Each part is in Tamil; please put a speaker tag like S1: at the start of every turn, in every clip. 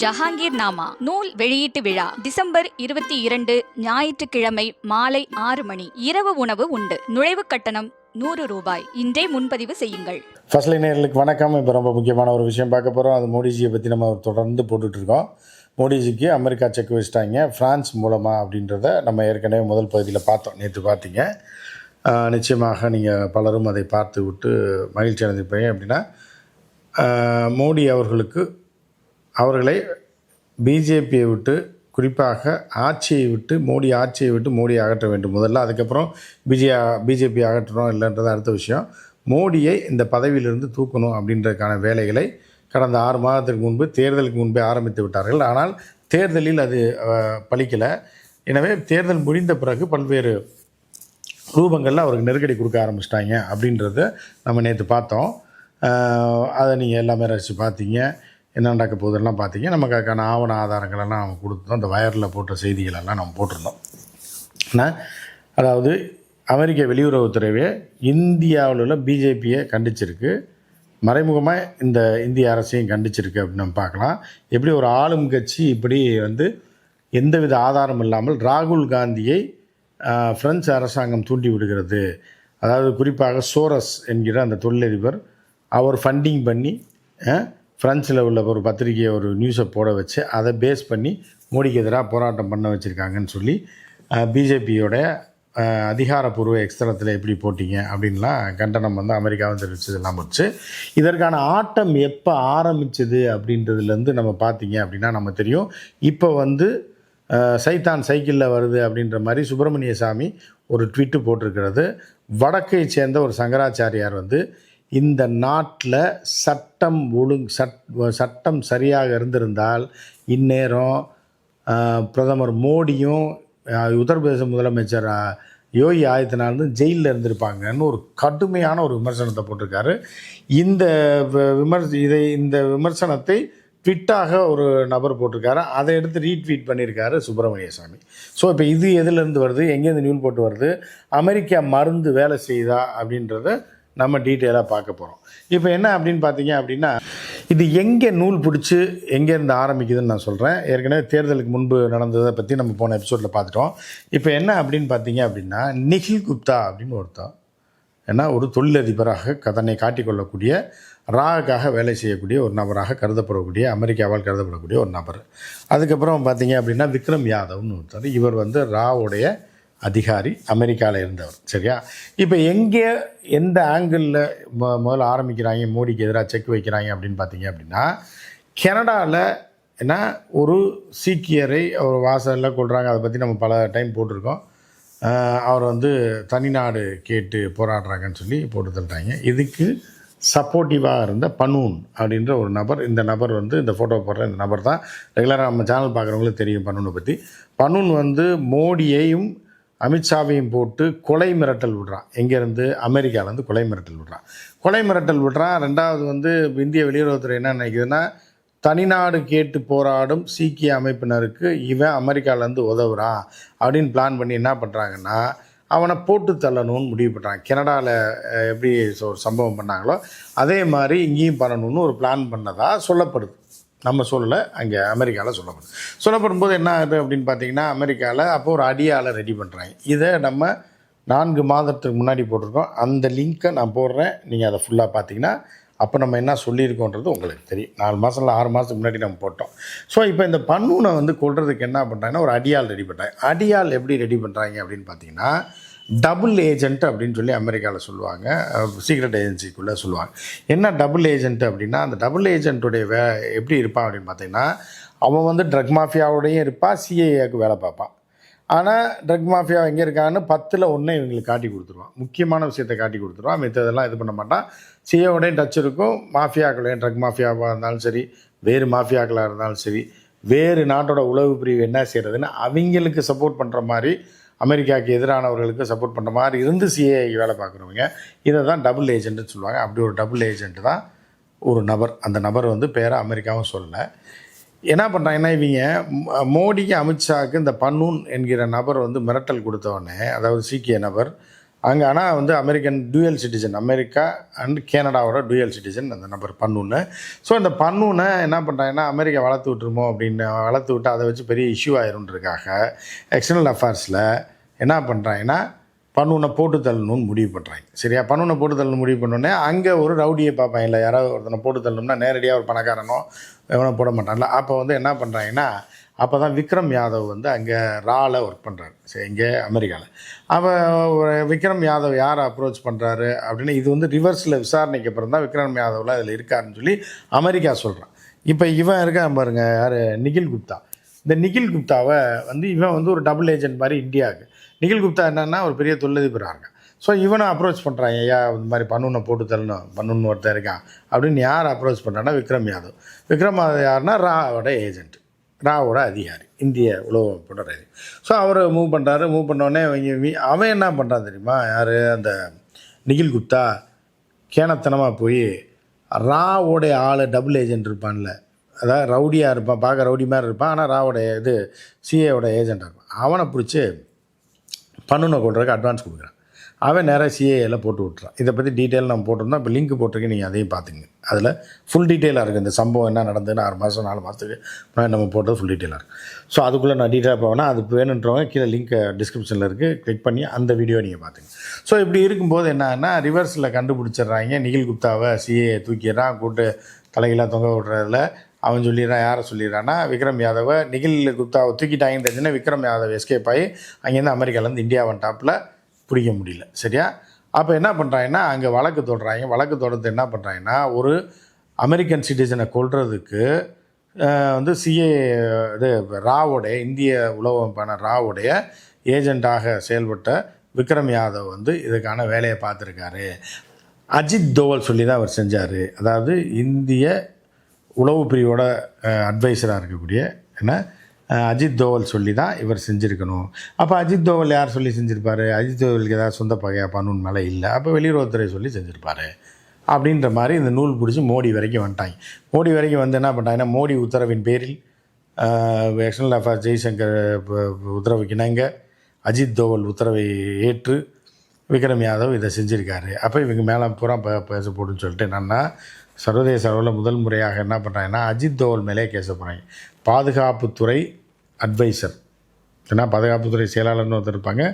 S1: ஜஹாங்கீர் நாமா நூல் வெளியீட்டு விழா டிசம்பர் இருபத்தி இரண்டு ஞாயிற்றுக்கிழமை மாலை ஆறு மணி. இரவு உணவு உண்டு. நுழைவு கட்டணம் நூறு ரூபாய். இன்றே முன்பதிவு செய்யுங்கள்.
S2: ஃபர்ஸ்ட் நேர்களுக்கு வணக்கம். இப்போ ரொம்ப முக்கியமான ஒரு விஷயம் பார்க்க போகிறோம் அது மோடிஜியை பற்றி நம்ம தொடர்ந்து போட்டுட்ருக்கோம் மோடிஜிக்கு அமெரிக்கா செக் வச்சுட்டாங்க. ஃப்ரான்ஸ் மூலமாக அப்படின்றத நம்ம ஏற்கனவே முதல் பகுதியில் பார்த்தோம். நேற்று பார்த்தீங்க. நிச்சயமாக நீங்கள் பலரும் அதை பார்த்து விட்டு மகிழ்ச்சி அடைந்திருப்பீங்க. அப்படின்னா மோடி அவர்களுக்கு அவர்களை பிஜேபியை விட்டு குறிப்பாக ஆட்சியை விட்டு மோடி ஆட்சியை விட்டு மோடி அகற்ற வேண்டும். முதல்ல அதுக்கப்புறம் பிஜே பிஜேபி அகற்றணும் இல்லைன்றது அடுத்த விஷயம். மோடியை இந்த பதவியிலிருந்து தூக்கணும் அப்படின்றதுக்கான வேலைகளை கடந்த ஆறு மாதத்திற்கு முன்பு தேர்தலுக்கு முன்பே ஆரம்பித்து விட்டார்கள். ஆனால் தேர்தலில் அது பலிக்கலை. எனவே தேர்தல் முடிந்த பிறகு பல்வேறு ரூபங்களில் அவருக்கு நெருக்கடி கொடுக்க ஆரம்பிச்சிட்டாங்க அப்படின்றத நம்ம நேற்று பார்த்தோம். அதை நீங்கள் எல்லாமே ரசித்து பார்த்தீங்க. என்ன நடக்க போகுதெல்லாம் பார்த்தீங்கன்னா நமக்கு அதுக்கான ஆவண ஆதாரங்களெல்லாம் நம்ம கொடுத்தோம். அந்த வயரில் போட்ட செய்திகளெல்லாம் நம்ம போட்டிருந்தோம். ஆனால் அதாவது அமெரிக்க வெளியுறவுத்துறையே இந்தியாவில் உள்ள பிஜேபியை கண்டிச்சிருக்கு. மறைமுகமாக இந்த இந்திய அரசையும் கண்டிச்சிருக்கு அப்படின்னு நம்ம பார்க்கலாம். எப்படி ஒரு ஆளும் கட்சி இப்படி வந்து எந்தவித ஆதாரம் இல்லாமல் ராகுல் காந்தியை பிரெஞ்சு அரசாங்கம் தூண்டி விடுகிறது. அதாவது குறிப்பாக சோரஸ் என்கிற அந்த தொழிலதிபர் அவர் ஃபண்டிங் பண்ணி ஆஹ், பிரெஞ்சில் உள்ள ஒரு பத்திரிகையை ஒரு நியூஸை போட வச்சு அதை பேஸ் பண்ணி மோடிக்கு எதிராக போராட்டம் பண்ண வச்சுருக்காங்கன்னு சொல்லி பிஜேபியோட அதிகாரப்பூர்வ எக்ஸ்தலத்தில் எப்படி போட்டீங்க அப்படின்லாம் கண்டனம் வந்து அமெரிக்காவும் தெரிவிச்சதெல்லாம் போச்சு. இதற்கான ஆட்டம் எப்போ ஆரம்பிச்சது அப்படின்றதுலேருந்து நம்ம பார்த்தீங்க அப்படின்னா நம்ம தெரியும். இப்போ வந்து சைத்தான் சைக்கிளில் வருது அப்படின்ற மாதிரி சுப்பிரமணிய சாமி ஒரு ட்விட்டு போட்டிருக்கிறது. வடக்கை சேர்ந்த ஒரு சங்கராச்சாரியார் வந்து இந்த நாட்டில் சட்டம் ஒழுங்கு சட் சட்டம் சரியாக இருந்திருந்தால் இந்நேரம் பிரதமர் மோடியும் உத்தரப்பிரதேச முதலமைச்சர் யோகி ஆதித்யநாத்தும் ஜெயிலில் இருந்திருப்பாங்கன்னு ஒரு கடுமையான ஒரு விமர்சனத்தை போட்டிருக்காரு. இந்த வ- விமர்ச இதை இந்த விமர்சனத்தை ட்விட்டாக ஒரு நபர் போட்டிருக்காரு. அதை எடுத்து ரீட்வீட் பண்ணியிருக்காரு சுப்பிரமணிய சாமி. ஸோ இப்போ இது எதுலேருந்து வருது? எங்கேருந்து நியூல் போட்டு வருது? அமெரிக்கா மருந்து வேலை செய்யுதா அப்படின்றத நம்ம டீட்டெயிலாக பார்க்க போகிறோம் இப்போ என்ன அப்படின்னு பார்த்தீங்க அப்படின்னா இது எங்கே நூல் பிடிச்சி எங்கேருந்து ஆரம்பிக்குதுன்னு நான் சொல்கிறேன் ஏற்கனவே தேர்தலுக்கு முன்பு நடந்ததை பற்றி நம்ம போன எபிசோடில் பார்த்துட்டோம். இப்போ என்ன அப்படின்னு பார்த்தீங்க அப்படின்னா நிகில் குப்தா அப்படின்னு ஒருத்தன் ஏன்னா ஒரு தொழிலதிபராக கதனை காட்டிக்கொள்ளக்கூடிய ராவுக்காக வேலை செய்யக்கூடிய ஒரு நபராக கருதப்படக்கூடிய அமெரிக்காவால் கருதப்படக்கூடிய ஒரு நபர். அதுக்கப்புறம் பார்த்தீங்க அப்படின்னா விக்ரம் யாதவ்னு ஒருத்தர். இவர் வந்து ராவுடைய அதிகாரி அமெரிக்காவில் இருந்தவர் சரியா? இப்போ எங்கே எந்த ஆங்கிளில் முதல்ல ஆரம்பிக்கிறாங்க மோடிக்கு எதிராக செக் வைக்கிறாங்க அப்படின்னு பார்த்தீங்க அப்படின்னா கனடாவில் ஏன்னா ஒரு சீக்கியரை அவர் வாசலில் கொள்கிறாங்க அதை பற்றி நம்ம பல டைம் போட்டிருக்கோம். அவர் வந்து தனிநாடு கேட்டு போராடுறாங்கன்னு சொல்லி போட்டு தள்ளிட்டாங்க இதுக்கு சப்போர்ட்டிவாக இருந்த பனூன் அப்படின்ற ஒரு நபர் இந்த நபர் வந்து இந்த ஃபோட்டோ போடுற இந்த நபர் தான். ரெகுலராக நம்ம சேனல் பார்க்குறவங்களுக்கு தெரியும் பனூனை பற்றி பனூன் வந்து மோடியையும் அமித்ஷாவையும் போட்டு கொலை மிரட்டல் விடுறான். எங்கேருந்து அமெரிக்காவிலேருந்து கொலை மிரட்டல் விடுறான். கொலை மிரட்டல் விடுறான். ரெண்டாவது வந்து இந்திய வெளியுறவுத்துறை என்ன நினைக்குதுன்னா தனிநாடு கேட்டு போராடும் சீக்கிய அமைப்பினருக்கு இவன் அமெரிக்காவிலேருந்து உதவுறான் அப்படின்னு பிளான் பண்ணி என்ன பண்ணுறாங்கன்னா அவனை போட்டு தள்ளணும்னு முடிவு பண்ணுறாங்க கனடாவில் எப்படி ஒரு சம்பவம் பண்ணாங்களோ அதே மாதிரி இங்கேயும் பண்ணணும்னு ஒரு பிளான் பண்ணதா சொல்லப்படுது. நம்ம சொல்லலை அங்கே அமெரிக்காவில் சொல்லப்படுது சொல்லப்படும் போது என்ன ஆகுது அப்படின்னு பார்த்தீங்கன்னா அமெரிக்காவில் அப்போ ஒரு அடியாளை ரெடி பண்ணுறாங்க இதை நம்ம நான்கு மாதத்துக்கு முன்னாடி போட்டிருக்கோம். அந்த லிங்க்கை நான் போடுறேன். நீங்கள் அதை ஃபுல்லாக பார்த்தீங்கன்னா அப்போ நம்ம என்ன சொல்லியிருக்கோன்றது உங்களுக்கு தெரியும். நாலு மாதம் இல்லை ஆறு மாதத்துக்கு முன்னாடி நம்ம போட்டோம். ஸோ இப்போ இந்த பன்னூனை வந்து கொள்றதுக்கு என்ன பண்ணுறாங்கன்னா ஒரு அடியால் ரெடி பண்ணுறாங்க அடியாள் எப்படி ரெடி பண்ணுறாங்க அப்படின்னு பார்த்தீங்கன்னா டபுள் ஏஜென்ட் அப்படின்னு சொல்லி அமெரிக்காவில் சொல்லுவாங்க. சீக்ரெட் ஏஜென்சிக்குள்ளே சொல்லுவாங்க. என்ன டபுள் ஏஜென்ட் அப்படின்னா அந்த டபுள் ஏஜென்ட்டுடைய வே எப்படி இருப்பான் அப்படின்னு பார்த்தீங்கன்னா அவன் வந்து ட்ரக் மாஃபியாவோடையும் இருப்பான் சிஏஏக்கு வேலை பார்ப்பான். ஆனால் ட்ரக் மாஃபியா எங்கே இருக்கான்னு பத்தில் ஒன்று இவங்களுக்கு காட்டி கொடுத்துருவான். முக்கியமான விஷயத்தை காட்டி கொடுத்துருவான். மித்ததெல்லாம் இது பண்ண மாட்டான். சிஏவோடையும் டச் இருக்கும். மாஃபியாக்களையும் ட்ரக் மாஃபியாவாக இருந்தாலும் சரி வேறு மாஃபியாக்களாக இருந்தாலும் சரி வேறு நாட்டோட உளவு பிரிவு என்ன செய்கிறதுன்னு அவங்களுக்கு சப்போர்ட் பண்ணுற மாதிரி அமெரிக்காவுக்கு எதிரானவர்களுக்கு சப்போர்ட் பண்ணுற மாதிரி இருந்து சிஏஐக்கு வேலை பார்க்குறவங்க இதை தான் டபுள் ஏஜென்ட்னு சொல்லுவாங்க. அப்படி ஒரு டபுள் ஏஜென்ட் தான் ஒரு நபர். அந்த நபர் வந்து பேரை அமெரிக்காவும் சொல்லலை. என்ன பண்ணுறாங்கன்னா இவங்க? மோடிக்கு அமித்ஷாவுக்கு இந்த பன்னூன் என்கிற நபர் வந்து மிரட்டல் கொடுத்தவொடனே அதாவது சீக்கிய நபர். அங்கே ஆனால் வந்து American dual citizen America and கேனடாவோட dual citizen அந்த நபர் பன்னூன்னு. ஸோ இந்த பன்னூனை என்ன பண்ணுறாங்கன்னா அமெரிக்கா வளர்த்து விட்டுருமோ அப்படின்னு வளர்த்து விட்டு அதை வச்சு பெரிய இஷ்யூ ஆயிருன்றதுக்காக எக்ஸ்டர்னல் அஃபேர்ஸில் என்ன பண்ணுறாங்கன்னா பன்னூனை போட்டு தள்ளணும்னு முடிவு பண்ணுறாங்க சரியா? பன்னூனை போட்டு தள்ளணும் முடிவு பண்ணோடனே அங்கே ஒரு ரவுடியை பார்ப்பாங்க. இல்லை யாராவது ஒருத்தனை போட்டு தள்ளணும்னா நேரடியாக ஒரு பணக்காரனோ எவனோ போட மாட்டான்ல அப்போ வந்து என்ன பண்ணுறாங்கன்னா அப்போ தான் விக்ரம் யாதவ் வந்து அங்கே ராவில் ஒர்க் பண்ணுறாரு சரி இங்கே அமெரிக்காவில் அவன் விக்ரம் யாதவ் யாரை அப்ரோச் பண்ணுறாரு அப்படின்னு இது வந்து ரிவர்ஸில் விசாரணைக்கு அப்புறம் தான் விக்ரம் யாதவில் அதில் இருக்காருன்னு சொல்லி அமெரிக்கா சொல்கிறான் இப்போ இவன் இருக்கான் பாருங்க யார்? நிகில் குப்தா. இந்த நிகில் குப்தாவை வந்து இவன் வந்து ஒரு டபுள் ஏஜென்ட் மாதிரி இந்தியாவுக்கு. நிகில் குப்தா என்னன்னா ஒரு பெரிய தொழிலதிபராங்க ஸோ இவனை அப்ரோச் பண்ணுறான் ஐயா இந்த மாதிரி பன்னூனை போட்டு தரணும். பன்னூன்னு ஒருத்தன் இருக்கான். அப்படின்னு யார் அப்ரோச் பண்ணுறான்னா விக்ரம் யாதவ். விக்ரம் யாதவ் யாருன்னா ராவோட ஏஜென்ட் ராவோட அதிகாரி. இந்திய உளவு அமைப்போட ஸோ அவர் மூவ் பண்ணுறாரு மூவ் பண்ணோடனே அவங்க அவன் என்ன பண்ணுறான் தெரியுமா? யார்? அந்த நிகில் குப்தா கேனத்தனமாக போய் ராவோடைய ஆள் டபுள் ஏஜென்ட் இருப்பான்ல. அதாவது ரவுடியாக இருப்பான். பார்க்க ரவுடி மாதிரி இருப்பான். ஆனால் ராவோடைய இது சிஏவோட ஏஜென்ட்டாக இருப்பான். அவனை பிடிச்சி பன்னுனை கொள்றதுக்கு அட்வான்ஸ் கொடுக்குறான். அவன் நேராக சிஏல போட்டு விட்றான் இதை பற்றி டீட்டெயில் நம்ம போட்டிருந்தோம் இப்போ லிங்க் போட்டிருக்கேன் நீங்கள் அதையும் பார்த்துங்க அதில் ஃபுல் டீட்டெயிலாக இருக்குது இந்த சம்பவம் என்ன நடந்ததுன்னு ஆறு மாதம் நாலு மாதத்துக்கு முன்னாடி நம்ம போட்டது ஃபுல் டீட்டெயிலாக இருக்குது ஸோ அதுக்குள்ளே நான் டீட்டெயிலாக போவேன்னா அது வேணுன்றவங்க கீழே லிங்க்கை டிஸ்கிரிப்ஷனில் இருக்குது கிளிக் பண்ணி அந்த வீடியோ நீங்கள் பார்த்துங்க ஸோ இப்படி இருக்கும்போது என்னன்னா ரிவர்ஸில் கண்டுபிடிச்சிடுறாங்க. நிகில் குப்தாவை சிஏ தூக்கிடுறான். கூட்டு தலைகளாக தொங்க விடுறதுல அவன் சொல்லிடுறான் யாரை சொல்லிடுறான்னா விக்ரம் யாதவை நிகில் குப்தாவை தூக்கிட்டாங்கன்னு தெரிஞ்சுன்னா விக்ரம் யாதவ் எஸ்கேப் ஆகி அங்கேருந்து அமெரிக்காலேருந்து இந்தியாவன் டாப்பில் பிடிக்க முடியல. சரியா? அப்போ என்ன பண்ணுறாங்கன்னா அங்கே வழக்கு தொடுறாங்க. வழக்கு தொடர்ந்து என்ன பண்ணுறாங்கன்னா ஒரு அமெரிக்கன் சிட்டிசனை கொள்றதுக்கு வந்து சிஏ இது ராவோடைய இந்திய உளவமைப்பான ராவுடைய ஏஜெண்ட்டாக செயல்பட்ட விக்ரம் யாதவ் வந்து இதுக்கான வேலையை பார்த்துருக்காரு. அஜித் தோவல் சொல்லி தான் அவர் செஞ்சார். அதாவது இந்திய உளவு பிரிவோட அட்வைசராக இருக்கக்கூடிய என்ன அஜித் தோவல் சொல்லி தான் இவர் செஞ்சுருக்கணும். அப்போ அஜித் தோவல் யார் சொல்லி செஞ்சுருப்பார்? அஜித் தோவலுக்கு ஏதாவது சொந்த பகையாக பண்ணணும் மேலே இல்லை. அப்போ வெளியுறவுத்துறை சொல்லி செஞ்சுருப்பார். அப்படின்ற மாதிரி இந்த நூல் பிடிச்சி மோடி வரைக்கும் வந்துட்டாங்க. மோடி வரைக்கும் வந்து என்ன பண்ணிட்டாங்கன்னா மோடி உத்தரவின் பேரில் எக்ஸ்டர்னல் அஃபேர்ஸ் ஜெய்சங்கர் ப- உத்தரவுக்கு இணங்க அஜித் தோவல் உத்தரவை ஏற்று விக்ரம் யாதவ் இதை செஞ்சுருக்காரு. அப்போ இவங்க மேலே பூரா ப பேச போடுன்னு சொல்லிட்டு என்னென்னா சர்வதேச அளவில் முதல் முறையாக என்ன பண்ணுறாங்கன்னா அஜித் தோவல் மேலே கேச போகிறாங்க பாதுகாப்புத்துறை அட்வைசர் ஏன்னா பாதுகாப்புத்துறை செயலாளர்னு ஒருத்தர் இருப்பாங்க.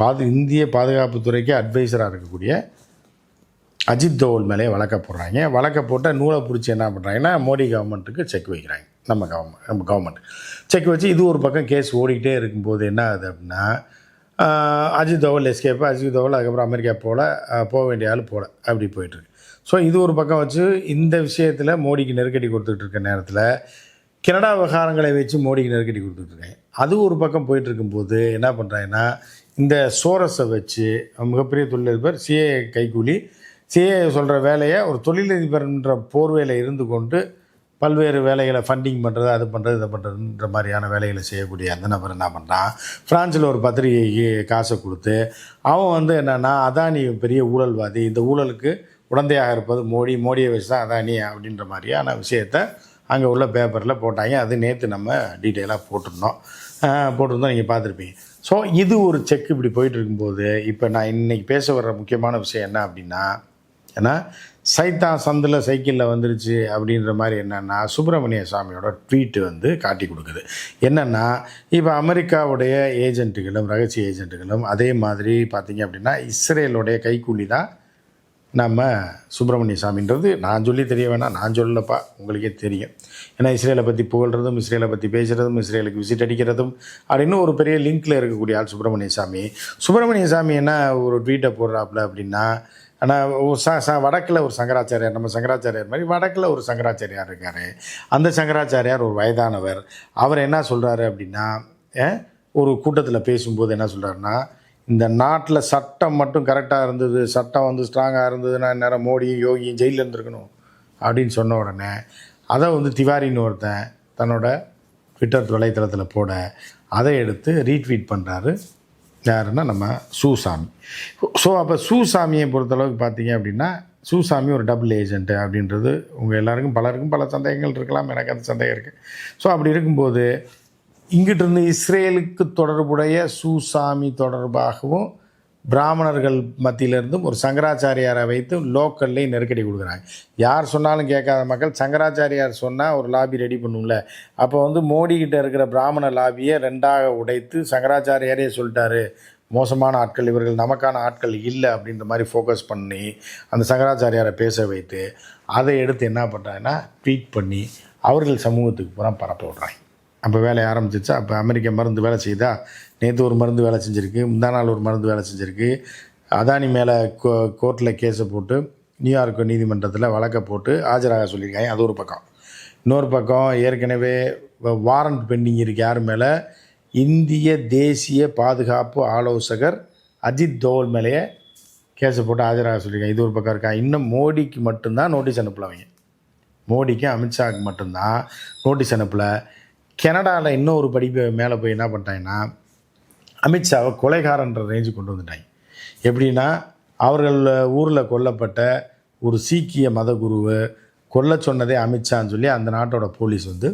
S2: பாது இந்திய பாதுகாப்புத்துறைக்கு அட்வைசராக இருக்கக்கூடிய அஜித் தோவல் மேலே வழக்க போடுறாங்க. வழக்க போட்டால் நூலை பிடிச்சி என்ன பண்ணுறாங்கன்னா மோடி கவர்மெண்ட்டுக்கு செக் வைக்கிறாங்க. நம்ம கவர்மெண்ட் நம்ம கவர்மெண்ட் செக் வச்சு இது ஒரு பக்கம் கேஸ் ஓடிக்கிட்டே இருக்கும்போது என்ன ஆகுது அப்படின்னா அஜித் தோவல் எஸ்கேப் அஜித் தோவல் அதுக்கப்புறம் அமெரிக்கா போகல போக வேண்டிய ஆள் போகல அப்படி போயிட்டுருக்கு ஸோ இது ஒரு பக்கம் வச்சு இந்த விஷயத்தில் மோடிக்கு நெருக்கடி கொடுத்துட்டு இருக்க நேரத்தில் கனடா விவகாரங்களை வச்சு மோடிக்கு நெருக்கடி கொடுத்துட்ருக்கேன் அது ஒரு பக்கம் போயிட்டு இருக்கும்போது என்ன பண்ணுறாங்கன்னா இந்த சோரஸை வச்சு மிகப்பெரிய தொழிலதிபர் சிஏ கைக்கூலி சிஏ சொல்கிற வேலையை ஒரு தொழிலதிபர்ன்ற போர்வையில் இருந்து கொண்டு பல்வேறு வேலைகளை ஃபண்டிங் பண்ணுறது அது பண்ணுறது இதை பண்ணுறதுன்ற மாதிரியான வேலைகளை செய்யக்கூடிய அந்த நபர் என்ன பண்ணுறான் ஃப்ரான்ஸில் ஒரு பத்திரிகைக்கு காசை கொடுத்து அவன் வந்து என்னென்னா அதானி பெரிய ஊழல்வாதி. இந்த ஊழலுக்கு உடந்தையாக இருப்பது மோடி மோடியை வச்சு தான் அதானி அப்படின்ற மாதிரியான விஷயத்த அங்கே உள்ள பேப்பரில் போட்டாங்க. அது நேற்று நம்ம டீட்டெயிலாக போட்டிருந்தோம். போட்டிருந்தோம். நீங்கள் பார்த்துருப்பீங்க. ஸோ இது ஒரு செக் இப்படி போயிட்டு இருக்கும்போது இப்போ நான் இன்றைக்கி பேச வர்ற முக்கியமான விஷயம் என்ன அப்படின்னா ஏன்னா சைத்தா சந்தில் சைக்கிளில் வந்துருச்சு அப்படின்ற மாதிரி என்னென்னா சுப்பிரமணிய சாமியோட ட்வீட்டு வந்து காட்டி கொடுக்குது. என்னென்னா இப்போ அமெரிக்காவுடைய ஏஜென்ட்டுகளும் ரகசிய ஏஜென்ட்டுகளும் அதே மாதிரி பார்த்தீங்க அப்படின்னா இஸ்ரேலுடைய கைக்கூலி தான் நம்ம சுப்பிரமணிய சாமின்றது நான் சொல்லி தெரிய வேணாம் நான் சொல்லலப்பா உங்களுக்கே தெரியும். ஏன்னா இஸ்ரேலை பற்றி புகழ்கிறதும் இஸ்ரேலை பற்றி பேசுகிறதும் இஸ்ரேலுக்கு விசிட் அடிக்கிறதும் அப்படின்னு ஒரு பெரிய லிங்க்கில் இருக்கக்கூடிய ஆள் சுப்பிரமணிய சாமி சுப்பிரமணிய சாமி என்ன ஒரு ட்வீட்டை போடுறாப்புல அப்படின்னா ஆனால் ச ச வடக்கில் ஒரு சங்கராச்சாரியார் நம்ம சங்கராச்சாரியார் மாதிரி வடக்கில் ஒரு சங்கராச்சாரியார் இருக்கார். அந்த சங்கராச்சாரியார் ஒரு வயதானவர். அவர் என்ன சொல்கிறாரு அப்படின்னா ஒரு கூட்டத்தில் பேசும்போது என்ன சொல்கிறாருன்னா இந்த நாட்டில் சட்டம் மட்டும் கரெக்டாக இருந்தது சட்டம் வந்து ஸ்ட்ராங்காக இருந்ததுன்னா நேரம் மோடியும் யோகியும் ஜெயிலில் இருந்திருக்கணும் அப்படின்னு சொன்ன உடனே அதை வந்து திவாரின்னு ஒருத்தன் தன்னோட ட்விட்டர் வலைத்தளத்தில் போட அதை எடுத்து ரீட்வீட் பண்ணுறாரு யாருன்னா நம்ம சூசாமி. ஸோ அப்போ சூசாமியை பொறுத்தளவுக்கு பார்த்தீங்க அப்படின்னா சூசாமி ஒரு டபுள் ஏஜென்ட்டு அப்படின்றது உங்கள் எல்லாருக்கும் பலருக்கும் பல சந்தேகங்கள் இருக்கலாம் எனக்கு அந்த சந்தேகம் இருக்குது ஸோ அப்படி இருக்கும்போது இங்கிட்டிருந்து இஸ்ரேலுக்கு தொடர்புடைய சூசாமி தொடர்பாகவும் பிராமணர்கள் மத்தியிலிருந்தும் ஒரு சங்கராச்சாரியாரை வைத்து லோக்கல்லையும் நெருக்கடி கொடுக்குறாங்க. யார் சொன்னாலும் கேட்காத மக்கள் சங்கராச்சாரியார் சொன்னால் ஒரு லாபி ரெடி பண்ணும்ல. அப்போ வந்து மோடி இருக்கிற பிராமண லாபியை ரெண்டாக உடைத்து சங்கராச்சாரியாரே சொல்லிட்டாரு. மோசமான ஆட்கள் இவர்கள் நமக்கான ஆட்கள் இல்லை அப்படின்ற மாதிரி ஃபோக்கஸ் பண்ணி அந்த சங்கராச்சாரியாரை பேச வைத்து அதை எடுத்து என்ன பண்ணுறாங்கன்னா ட்வீட் பண்ணி அவர்கள் சமூகத்துக்கு பூரா பரப்ப விடுறாங்க. அப்போ வேலையை ஆரம்பிச்சிச்சா அப்போ அமெரிக்க மருந்து வேலை செய்தா? நேற்று ஒரு மருந்து வேலை செஞ்சுருக்கு முந்தா நாள் ஒரு மருந்து வேலை செஞ்சுருக்கு. அதானி மேலே கோ கோர்ட்டில் கேஸை போட்டு நியூயார்க் நீதிமன்றத்தில் வழக்கை போட்டு ஆஜராக சொல்லியிருக்காங்க. அது ஒரு பக்கம். இன்னொரு பக்கம் ஏற்கனவே வாரண்ட் பெண்டிங் இருக்கு யார் மேலே? இந்திய தேசிய பாதுகாப்பு ஆலோசகர் அஜித் தோவல் மேலேயே கேஸை போட்டு ஆஜராக சொல்லியிருக்காங்க. இது ஒரு பக்கம் இருக்கா? இன்னும் மோடிக்கு மட்டும்தான் நோட்டீஸ் அனுப்பல அவங்க. மோடிக்கு அமித்ஷாவுக்கு மட்டும்தான் நோட்டீஸ் அனுப்பல. கனடாவில் இன்னும் ஒரு படிப்பு மேலே போய் என்ன பண்ணிட்டாங்கன்னா அமித்ஷாவை கொலைகாரன்ற ரேஞ்சு கொண்டு வந்துட்டாங்க. எப்படின்னா அவர்கள் ஊரில் கொல்லப்பட்ட ஒரு சீக்கிய மதகுருவை கொல்ல சொன்னதே அமித்ஷான்னு சொல்லி அந்த நாட்டோட போலீஸ் வந்து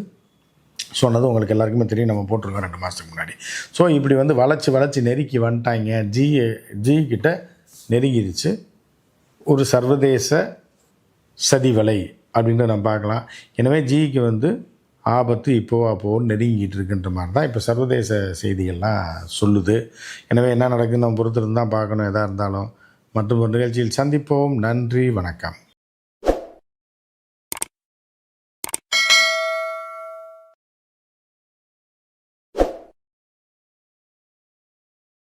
S2: சொன்னது உங்களுக்கு எல்லாருக்குமே தெரியும். நம்ம போட்டிருக்கோம் ரெண்டு மாதத்துக்கு முன்னாடி. ஸோ இப்படி வந்து வளைச்சி வளைச்சி நெருக்கி வந்துட்டாங்க. ஜி ஜி கிட்ட நெருங்கிருச்சு. ஒரு சர்வதேச சதிவலை அப்படின்னு நம்ம பார்க்கலாம். எனவே ஜிக்கு வந்து ஆபத்து இப்போவா அப்போவும் நெருங்கிட்டு இருக்குன்ற மாதிரி தான் இப்போ சர்வதேச செய்திகள்லாம் சொல்லுது. எனவே என்ன நடக்குன்னு நம்ம பொறுத்திருந்து தான் பார்க்கணும் எதாக இருந்தாலும். மற்றும் ஒரு நிகழ்ச்சியில் சந்திப்போம். நன்றி வணக்கம்.